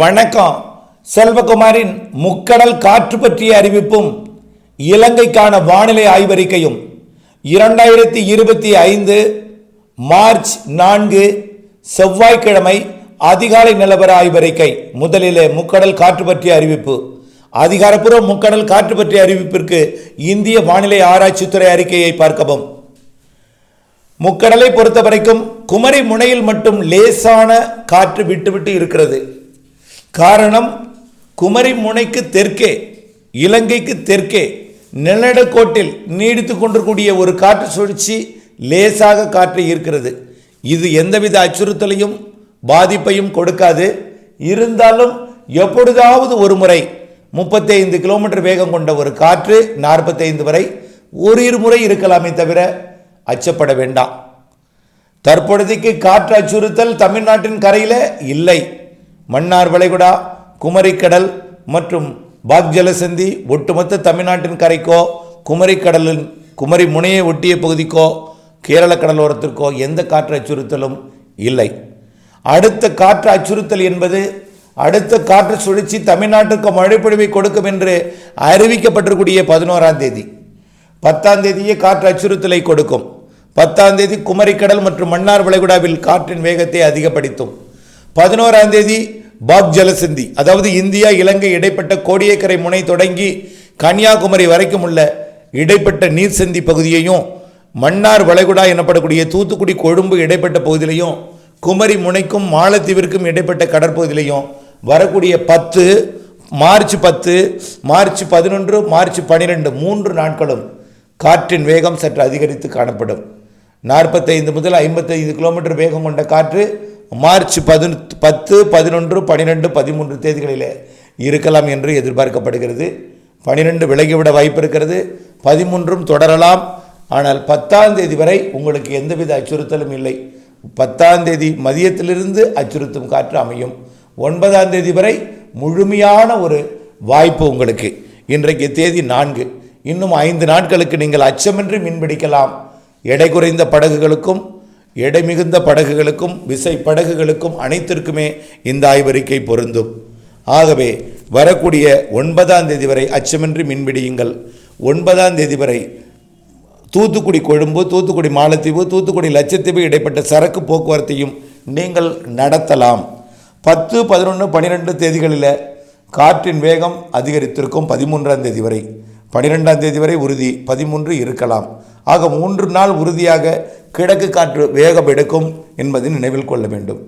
வணக்கம். செல்வகுமாரின் முக்கடல் காற்று பற்றிய அறிவிப்பும் இலங்கைக்கான வானிலை ஆய்வறிக்கையும் இரண்டாயிரத்தி இருபத்தி ஐந்து மார்ச் நான்கு செவ்வாய்க்கிழமை அதிகாலை நிலவர ஆய்வறிக்கை. முதலிலே முக்கடல் காற்று பற்றிய அறிவிப்பு. அதிகாரப்பூர்வ முக்கடல் காற்று பற்றிய அறிவிப்பிற்கு இந்திய வானிலை ஆராய்ச்சித்துறை அறிக்கையை பார்க்கவும். முக்கடலை பொறுத்தவரைக்கும் குமரி முனையில் மட்டும் லேசான காற்று விட்டுவிட்டு இருக்கிறது. காரணம் குமரி முனைக்கு தெற்கே இலங்கைக்கு தெற்கே நிலநடுக்கோட்டில் நீடித்து கொண்டிருக்கூடிய ஒரு காற்று சுழற்சி லேசாக காற்று ஈர்க்கிறது. இது எந்தவித அச்சுறுத்தலையும் பாதிப்பையும் கொடுக்காது. இருந்தாலும் எப்பொழுதாவது ஒரு முறை முப்பத்தைந்து கிலோமீட்டர் வேகம் கொண்ட ஒரு காற்று நாற்பத்தைந்து வரை ஒரு இரு முறை இருக்கலாமே தவிர அச்சப்பட வேண்டாம். தற்பொழுதைக்கு காற்று அச்சுறுத்தல் தமிழ்நாட்டின் கரையில் இல்லை. மன்னார் வளைகுடா குமரிக்கடல் மற்றும் பாக் ஜலசந்தி ஒட்டுமொத்த தமிழ்நாட்டின் கரைக்கோ குமரிக்கடலின் குமரி முனையை ஒட்டிய பகுதிக்கோ கேரள கடலோரத்திற்கோ எந்த காற்று அச்சுறுத்தலும் இல்லை. அடுத்த காற்று அச்சுறுத்தல் என்பது அடுத்த காற்று சுழற்சி தமிழ்நாட்டுக்கு மழைப்பொழிவை கொடுக்கும் என்று அறிவிக்கப்பட்டிருக்கூடிய பதினோராம் தேதி. பத்தாம் தேதியே காற்று அச்சுறுத்தலை கொடுக்கும். பத்தாம் தேதி குமரிக்கடல் மற்றும் மன்னார் வளைகுடாவில் காற்றின் வேகத்தை அதிகப்படுத்தும். பதினோராம் தேதி பாக் ஜலசந்தி அதாவது இந்தியா இலங்கை இடைப்பட்ட கோடியக்கரை முனை தொடங்கி கன்னியாகுமரி வரைக்கும் உள்ள இடைப்பட்ட நீர்சந்தி பகுதியையும் மன்னார் வளைகுடா எனப்படக்கூடிய தூத்துக்குடி கொழும்பு இடைப்பட்ட பகுதியிலையும் குமரி முனைக்கும் மாலத்தீவிற்கும் இடைப்பட்ட கடற்பகுதியிலையும் வரக்கூடிய பத்து மார்ச் பத்து மார்ச் பதினொன்று மார்ச் பன்னிரெண்டு மூன்று நாட்களும் காற்றின் வேகம் சற்று அதிகரித்து காணப்படும். நாற்பத்தைந்து முதல் ஐம்பத்தைந்து கிலோமீட்டர் வேகம் கொண்ட காற்று மார்ச் பதினொ பத்து பதினொன்று பன்னிரெண்டு பதிமூன்று தேதிகளிலே இருக்கலாம் என்று எதிர்பார்க்கப்படுகிறது. பன்னிரெண்டு விலகிவிட வாய்ப்பு இருக்கிறது பதிமூன்றும் தொடரலாம். ஆனால் பத்தாம் தேதி வரை உங்களுக்கு எந்தவித அச்சுறுத்தலும் இல்லை. பத்தாம் தேதி மதியத்திலிருந்து அச்சுறுத்தும் காற்று அமையும். ஒன்பதாம் தேதி வரை முழுமையான ஒரு வாய்ப்பு உங்களுக்கு. இன்றைக்கு தேதி நான்கு. இன்னும் ஐந்து நாட்களுக்கு நீங்கள் அச்சமின்றி மீன்பிடிக்கலாம் எடை குறைந்த படகுகளுக்கும் எடை மிகுந்த படகுகளுக்கும் விசை படகுகளுக்கும் அனைத்திற்குமே இந்த ஆய்வறிக்கை பொருந்தும். ஆகவே வரக்கூடிய ஒன்பதாம் தேதி வரை அச்சமின்றி மீன்பிடியுங்கள் ஒன்பதாம் தேதி வரை தூத்துக்குடி கொழும்பு தூத்துக்குடி மாலத்தீவு தூத்துக்குடி லட்சத்தீவு இடைப்பட்ட சரக்கு போக்குவரத்தையும் நீங்கள் நடத்தலாம். பத்து பதினொன்று பன்னிரெண்டு தேதிகளில் காற்றின் வேகம் அதிகரித்திருக்கும் பதிமூன்றாம் தேதி வரை. பனிரெண்டாம் தேதி வரை உறுதி பதிமூன்று இருக்கலாம். ஆக மூன்று நாள் உறுதியாக கிழக்கு காற்று வேகம் எடுக்கும் என்பதை நினைவில் கொள்ள வேண்டும்.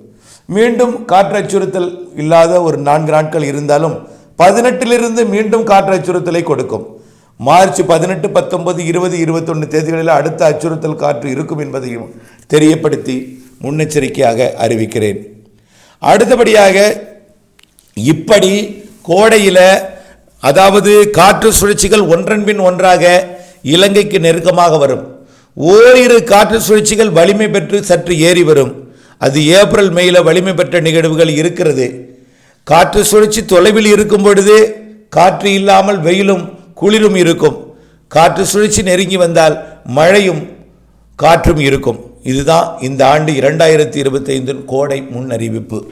மீண்டும் காற்று அச்சுறுத்தல் இல்லாத ஒரு நான்கு நாட்கள் இருந்தாலும் பதினெட்டிலிருந்து மீண்டும் காற்று அச்சுறுத்தலை கொடுக்கும். மார்ச் பதினெட்டு பத்தொன்பது இருபது இருபத்தொன்று தேதிகளில் அடுத்த அச்சுறுத்தல் காற்று இருக்கும் என்பதையும் தெரியப்படுத்தி முன்னெச்சரிக்கையாக அறிவிக்கிறேன். அடுத்தபடியாக இப்படி கோடையில் அதாவது காற்று சுழற்சிகள் ஒன்றன்பின் ஒன்றாக இலங்கைக்கு நெருக்கமாக வரும். ஓரிரு காற்று சுழற்சிகள் வலிமை பெற்று சற்று ஏறி வரும். அது ஏப்ரல் மேயில் வலிமை பெற்ற நிகழ்வுகள் இருக்கிறது. காற்று சுழற்சி தொலைவில் இருக்கும் பொழுது காற்று இல்லாமல் வெயிலும் குளிரும் இருக்கும். காற்று சுழற்சி நெருங்கி வந்தால் மழையும் காற்றும் இருக்கும். இதுதான் இந்த ஆண்டு இரண்டாயிரத்தி இருபத்தைந்தின் கோடை முன்னறிவிப்பு.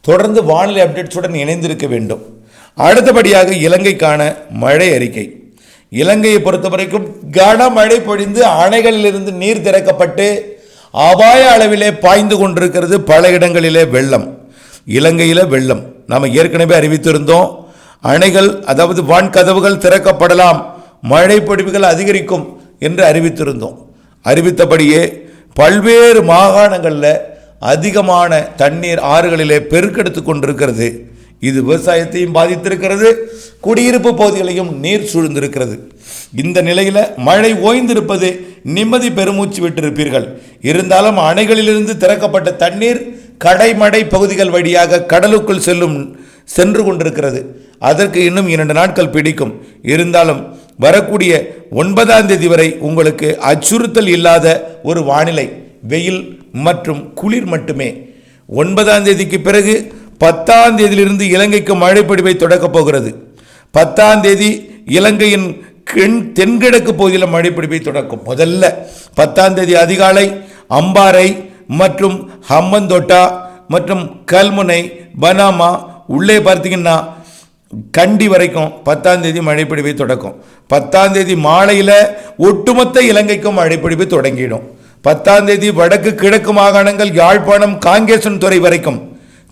தொடர்ந்து வானிலை அப்டேட்ஸுடன் இணைந்திருக்க வேண்டும். அடுத்தபடியாக இலங்கைக்கான மழை அறிக்கை. இலங்கையை பொறுத்த வரைக்கும் கனமழை பொழிந்து அணைகளிலிருந்து நீர் திறக்கப்பட்டு அபாய அளவிலே பாய்ந்து கொண்டிருக்கிறது பல இடங்களிலே வெள்ளம். இலங்கையில் வெள்ளம். நாம் ஏற்கனவே அறிவித்திருந்தோம் அணைகள் அதாவது வான்கதவுகள் திறக்கப்படலாம் மழை பொழிவுகள் அதிகரிக்கும் என்று அறிவித்திருந்தோம். அறிவித்தபடியே பல்வேறு மாகாணங்களில் அதிகமான தண்ணீர் ஆறுகளிலே பெருக்கெடுத்து கொண்டிருக்கிறது. இது விவசாயத்தையும் பாதித்திருக்கிறது குடியிருப்பு பகுதிகளையும் நீர் சூழ்ந்திருக்கிறது. இந்த நிலையில் மழை ஓய்ந்திருப்பது நிம்மதி பெருமூச்சு விட்டிருப்பீர்கள். இருந்தாலும் அணைகளிலிருந்து திறக்கப்பட்ட தண்ணீர் கடைமடை பகுதிகள் வழியாக கடலுக்குள் செல்லும் சென்று கொண்டிருக்கிறது. அதற்கு இன்னும் இரண்டு நாட்கள் பிடிக்கும். இருந்தாலும் வரக்கூடிய ஒன்பதாம் தேதி வரை உங்களுக்கு அச்சுறுத்தல் இல்லாத ஒரு வானிலை வெயில் மற்றும் குளிர் மட்டுமே. ஒன்பதாம் தேதிக்கு பிறகு பத்தாம் தேதியிலிருந்து இலங்கைக்கு மழைப்பொழிவை தொடக்கப் போகிறது. பத்தாம் தேதி இலங்கையின் கெண் தென்கிழக்கு பகுதியில் மழைப்பிடிப்பை தொடக்கும். முதல்ல பத்தாம் தேதி அதிகாலை அம்பாறை மற்றும் ஹம்மந்தோட்டா மற்றும் கல்முனை பனாமா உள்ளே பார்த்தீங்கன்னா கண்டி வரைக்கும் பத்தாம் தேதி மழைப்பிடிவை தொடக்கும். பத்தாம் தேதி மாலையில் ஒட்டுமொத்த இலங்கைக்கும் மழைப்பிடிப்பு தொடங்கிடும். பத்தாம் தேதி வடக்கு கிழக்கு மாகாணங்கள் யாழ்ப்பாணம் காங்கேசன் துறை வரைக்கும்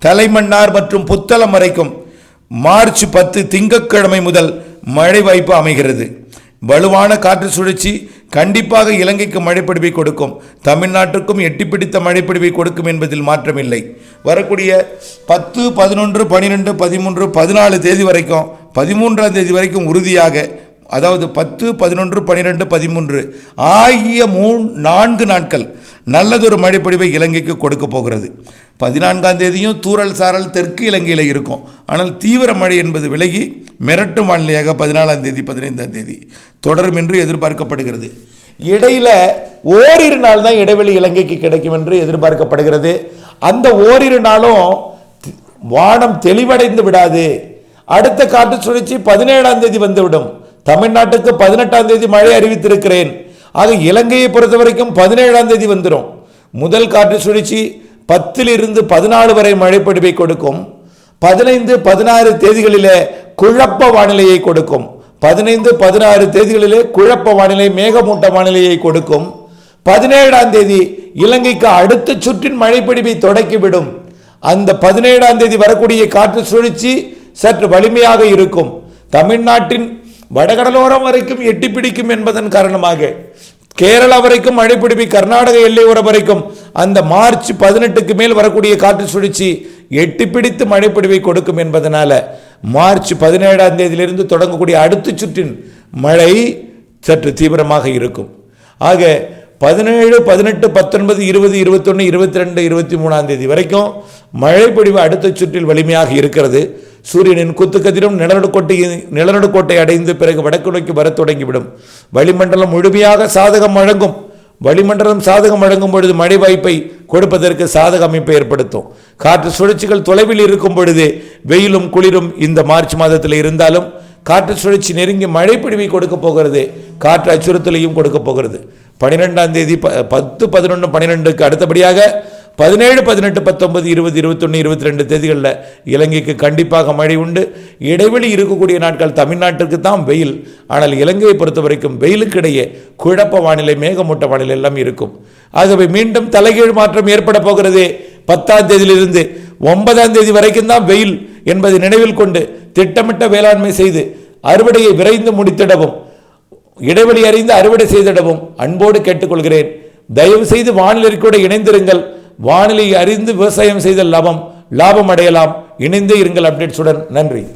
தலைமன்னார் மற்றும் புத்தளம் வரைக்கும் மார்ச் பத்து திங்கட்கிழமை முதல் மழை வாய்ப்பு அமைகிறது. வலுவான காற்று சுழற்சி கண்டிப்பாக இலங்கைக்கு மழைப்பிடிவை கொடுக்கும். தமிழ்நாட்டுக்கும் எட்டி பிடித்த மழைப்பிடிவை கொடுக்கும் என்பதில் மாற்றமில்லை. வரக்கூடிய பத்து பதினொன்று பன்னிரெண்டு பதிமூன்று பதினாலு தேதி வரைக்கும் பதிமூன்றாம் தேதி வரைக்கும் உறுதியாக அதாவது பத்து பதினொன்று பன்னிரெண்டு பதிமூன்று ஆகிய மூணு நான்கு நாட்கள் நல்லதொரு மழைப்பொழிவை இலங்கைக்கு கொடுக்க போகிறது. பதினான்காம் தேதியும் தூறல் சாரல் தெற்கு இலங்கையில் இருக்கும். ஆனால் தீவிர மழை என்பது விலகி மிரட்டும் வானிலையாக பதினாலாம் தேதி பதினைந்தாம் தேதி தொடரும் என்று எதிர்பார்க்கப்படுகிறது. இடையில ஓரிரு நாள் தான் இடைவெளி இலங்கைக்கு கிடைக்கும் என்று எதிர்பார்க்கப்படுகிறது. அந்த ஓரிரு நாளும் வானம் தெளிவடைந்து விடாது. அடுத்த காற்று சுழற்சி பதினேழாம் தேதி வந்துவிடும். தமிழ்நாட்டுக்கு பதினெட்டாம் தேதி மழை அறிவித்திருக்கிறேன். ஆக இலங்கையை பொறுத்த வரைக்கும் பதினேழாம் தேதி வந்துடும் முதல் காற்று சுழற்சி பத்திலிருந்து பதினாலு வரை மழைப்பொழிவை கொடுக்கும். பதினைந்து பதினாறு தேதிகளிலே குழப்ப வானிலையை கொடுக்கும். பதினைந்து பதினாறு தேதிகளிலே குழப்ப வானிலை மேகமூட்ட வானிலையை கொடுக்கும். பதினேழாம் தேதி இலங்கைக்கு அடுத்த சுற்றின் மழைப்பிடிவை தொடக்கிவிடும். அந்த பதினேழாம் தேதி வரக்கூடிய காற்று சுழற்சி சற்று வலிமையாக இருக்கும். தமிழ்நாட்டின் வடகடலோரம் வரைக்கும் எட்டி பிடிக்கும் என்பதன் காரணமாக கேரளா வரைக்கும் மழைப்பிடிப்பு கர்நாடக எல்லையோரம் வரைக்கும் அந்த மார்ச் பதினெட்டுக்கு மேல் வரக்கூடிய காற்று சுழற்சி எட்டி பிடித்து மழைப்பொடிவை கொடுக்கும் என்பதனால மார்ச் பதினேழாம் தேதியிலிருந்து தொடங்கக்கூடிய அடுத்த சுற்றின் மழை சற்று தீவிரமாக இருக்கும். ஆக பதினேழு பதினெட்டு பத்தொன்பது இருபது இருபத்தொன்று இருபத்தி ரெண்டு இருபத்தி மூணாம் தேதி வரைக்கும் மழைப்பொழிவு அடுத்த சுற்றில் வலிமையாக இருக்கிறது. சூரியனின் குத்துக்கதிரும் நிலநடுக்கோட்டை நிலநடுக்கோட்டை அடைந்து பிறகு வடக்கு நோக்கி வரத் தொடங்கிவிடும். வளிமண்டலம் முழுமையாக சாதகம் வழங்கும் வளிமண்டலம் சாதகம் வழங்கும் பொழுது மழை வாய்ப்பை கொடுப்பதற்கு சாதக அமைப்பை ஏற்படுத்தும். காற்று சுழற்சிகள் தொலைவில் இருக்கும் பொழுது வெயிலும் குளிரும் இந்த மார்ச் மாதத்தில் இருந்தாலும் காற்று சுழற்சி நெருங்கி மழைப்பிடிவை கொடுக்க போகிறது. காற்று அச்சுறுத்தலையும் கொடுக்க போகிறது. பனிரெண்டாம் தேதி ப பத்து பதினொன்று பன்னிரெண்டுக்கு அடுத்தபடியாக பதினேழு பதினெட்டு பத்தொன்பது இருபது இருபத்தொன்று இருபத்தி ரெண்டு தேதிகளில் இலங்கைக்கு கண்டிப்பாக மழை உண்டு. இடைவெளி இருக்கக்கூடிய நாட்கள் தமிழ்நாட்டிற்கு தான் வெயில். ஆனால் இலங்கையை பொறுத்த வரைக்கும் வெயிலுக்கு இடையே குழப்ப வானிலை மேகமூட்ட வானிலை எல்லாம் இருக்கும். ஆகவே மீண்டும் தலைகீழ் மாற்றம் ஏற்பட போகிறது பத்தாம் தேதியிலிருந்து ஒன்பதாம் தேதி வரைக்கும் தான் வெயில் என்பதை நினைவில் கொண்டு திட்டமிட்ட வேளாண்மை செய்து அறுவடையை விரைந்து முடித்திடவும் இடைவெளி அறிந்து அறுவடை செய்திடவும் அன்போடு கேட்டுக்கொள்கிறேன். தயவு செய்து வானிலை கூட இணைந்திருங்கள். வானிலை அறிந்து விவசாயம் செய்த லாபம். லாபம் அடையலாம். இணைந்தே இருங்கள் அப்டேட்ஸுடன். நன்றி.